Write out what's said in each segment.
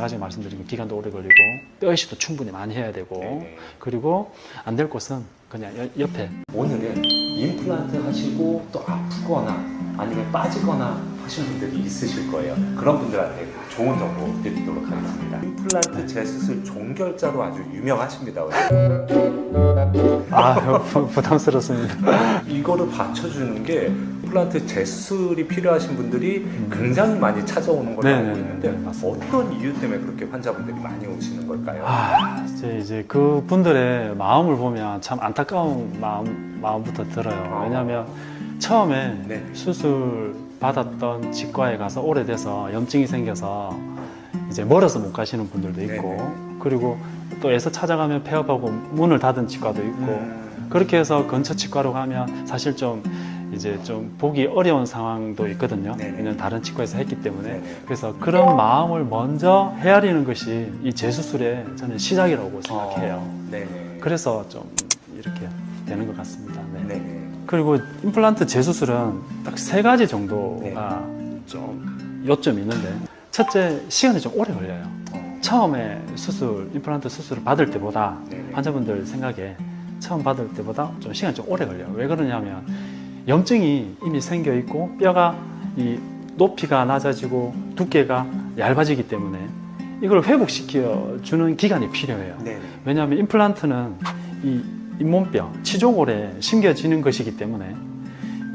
세 가지 말씀드린 거 기간도 오래 걸리고 뼈 이식도 충분히 많이 해야 되고 네네. 그리고 안 될 곳은 그냥 여- 옆에 오늘은 임플란트 하시고 또 아프거나 아니면 빠지거나 하시는 분들이 있으실 거예요. 그런 분들한테 좋은 정보 드리도록 하겠습니다. 임플란트 재수술 종결자로 아주 유명하십니다. 아 부- 부담스럽습니다. 이거를 받쳐주는 게 임플란트 재수술이 필요하신 분들이 굉장히 많이 찾아오는 걸로 네네, 알고 있는데 네, 맞습니다. 어떤 이유 때문에 그렇게 환자분들이 많이 오시는 걸까요? 아 이제 이제 그 분들의 마음을 보면 참 안타까운 마음 마음부터 들어요. 왜냐하면 처음에 네. 수술 받았던 치과에 가서 오래돼서 염증이 생겨서 이제 멀어서 못 가시는 분들도 있고. 그리고 또 애서 찾아가면 폐업하고 문을 닫은 치과도 있고 음, 그렇게 해서 근처 치과로 가면 사실 좀 이제 좀 보기 어려운 상황도 있거든요. 네네. 왜냐면 다른 치과에서 했기 때문에 네네. 그래서 그런 마음을 먼저 헤아리는 것이 이 재수술의 저는 시작이라고 생각해요. 어, 네네. 그래서 좀 이렇게 되는 것 같습니다. 네. 네네. 그리고 임플란트 재수술은 딱 세 가지 정도가 네. 좀 요점이 있는데 첫째 시간이 좀 오래 걸려요. 어, 처음에 수술 임플란트 수술을 받을 때보다 네네. 환자분들 생각에 처음 받을 때보다 좀 시간이 좀 오래 걸려요. 왜 그러냐면 염증이 이미 생겨 있고 뼈가 이 높이가 낮아지고 두께가 얇아지기 때문에 이걸 회복시켜 주는 기간이 필요해요. 네네. 왜냐하면 임플란트는 이 잇몸뼈, 치조골에 심겨지는 것이기 때문에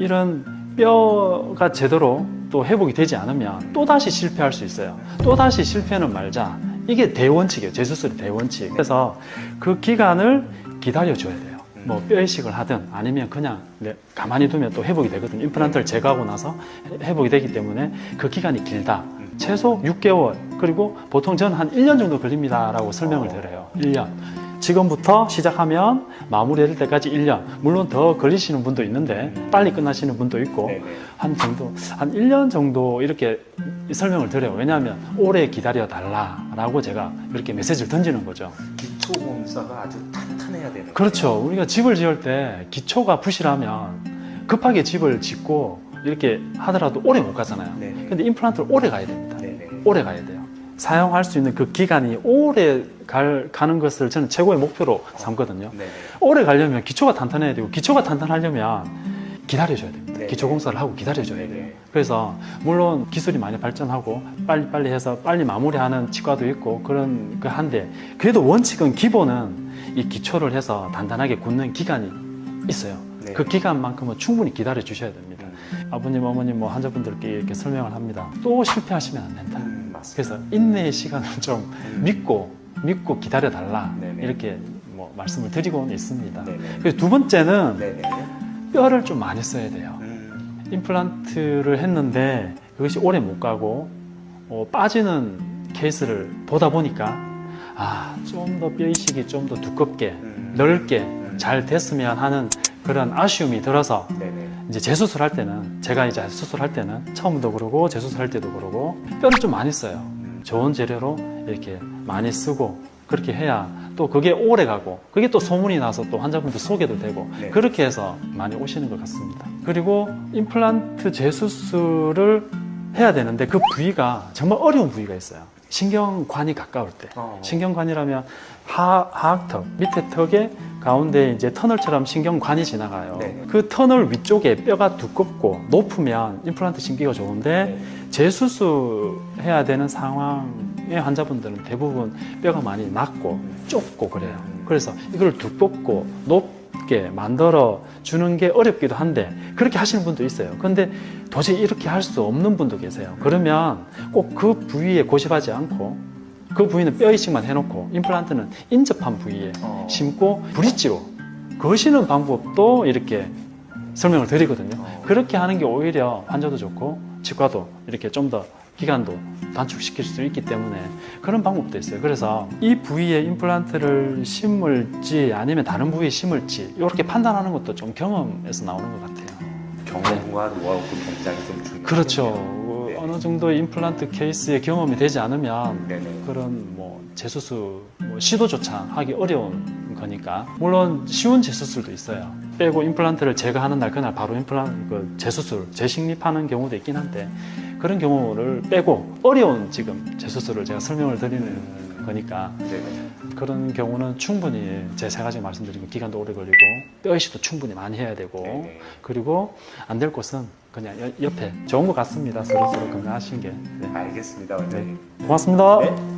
이런 뼈가 제대로 또 회복이 되지 않으면 또 다시 실패할 수 있어요. 또 다시 실패는 말자. 이게 대원칙이에요. 재수술의 대원칙. 그래서 그 기간을 기다려줘야 돼요. 뭐 뼈이식을 하든 아니면 그냥 네, 가만히 두면 또 회복이 되거든요. 임플란트를 제거하고 나서 회- 회복이 되기 때문에 그 기간이 길다. 최소 6개월 그리고 보통 저는 한 1년 정도 걸립니다라고 설명을 드려요. 1년. 지금부터 시작하면 마무리될 때까지 1년. 물론 더 걸리시는 분도 있는데 빨리 끝나시는 분도 있고 네네. 한 정도 한 1년 정도 이렇게 설명을 드려요. 왜냐하면 오래 기다려 달라라고 제가 이렇게 메시지를 던지는 거죠. 기초 공사가 아주 탄탄해야 되는 그렇죠. 우리가 집을 지을 때 기초가 부실하면 급하게 집을 짓고 이렇게 하더라도 오래 못 가잖아요. 거예요. 네네. 근데 임플란트를 오래 가야 됩니다. 네네. 오래 가야 돼요. 사용할 수 있는 그 기간이 오래 갈, 가는 것을 저는 최고의 목표로 삼거든요. 네네. 오래 가려면 기초가 탄탄해야 되고 기초가 탄탄하려면 기다려줘야 됩니다. 네. 기초 공사를 하고 기다려줘야 돼요. 네네. 그래서 물론 기술이 많이 발전하고 빨리 빨리 해서 빨리 마무리하는 치과도 있고 그런 그 한데 그래도 원칙은 기본은 이 기초를 해서 단단하게 굳는 기간이 있어요. 네. 그 기간만큼은 충분히 기다려 주셔야 됩니다. 아버님, 어머님, 뭐 환자분들께 이렇게 설명을 합니다. 또 실패하시면 안 된다. 음. 그래서 인내의 시간을 좀 음. 믿고 믿고 기다려 달라. 이렇게 뭐 말씀을 드리고는 있습니다. 네네. 그래서 두 번째는 네네. 뼈를 좀 많이 써야 돼요. 음, 임플란트를 했는데 그것이 오래 못 가고 어, 빠지는 케이스를 보다 보니까 아 좀 더 뼈 이식이 좀 더 두껍게 음. 넓게 잘 됐으면 하는 그런 아쉬움이 들어서. 이제 재수술할 때는 제가 이제 수술할 때는 처음도 그러고 재수술할 때도 그러고 뼈를 좀 많이 써요. 음, 좋은 재료로 이렇게 많이 쓰고 그렇게 해야 또 그게 오래 가고 그게 또 소문이 나서 또 환자분들 소개도 되고 네. 그렇게 해서 많이 오시는 것 같습니다. 그리고 임플란트 재수술을 해야 되는데 그 부위가 정말 어려운 부위가 있어요. 신경관이 가까울 때. 어. 신경관이라면 하, 하악턱 밑에 턱에 가운데 이제 터널처럼 신경관이 지나가요. 네. 그 터널 위쪽에 뼈가 두껍고 높으면 임플란트 심기가 좋은데 네. 재수술해야 되는 상황 의 환자분들은 대부분 뼈가 많이 낮고 좁고 그래요. 그래서 이걸 두껍고 높게 만들어 주는 게 어렵기도 한데 그렇게 하시는 분도 있어요. 근데 도저히 이렇게 할 수 없는 분도 계세요. 그러면 꼭 그 부위에 고집하지 않고 그 부위는 뼈 이식만 해놓고 임플란트는 인접한 부위에 어. 심고 브릿지로 거시는 방법도 이렇게 설명을 드리거든요. 어. 그렇게 하는 게 오히려 환자도 좋고 치과도 이렇게 좀 더 기간도 단축시킬 수 있기 때문에 그런 방법도 있어요. 그래서 이 부위에 임플란트를 심을지 아니면 다른 부위에 심을지 이렇게 판단하는 것도 좀 경험에서 나오는 것 같아요. 경험과 노하우도 굉장히 좀 중요해요. 그렇죠. 어, 네. 어느 정도 임플란트 케이스에 경험이 되지 않으면 네네. 그런 뭐 재수술 뭐 시도조차 하기 어려운 거니까 물론 쉬운 재수술도 있어요. 빼고 임플란트를 제거하는 날 그날 바로 임플란트 그 재수술 재식립하는 경우도 있긴 한데 그런 경우를 빼고 어려운 지금 재수술을 제가 설명을 드리는 거니까 네네. 그런 경우는 충분히 제 세 가지 말씀드린 거 기간도 오래 걸리고 뼈 이식도 충분히 많이 해야 되고 네네. 그리고 안 될 곳은 그냥 여- 옆에 좋은 것 같습니다. 서로 서로 건강하신 게 네. 알겠습니다, 원장님. 고맙습니다. 네.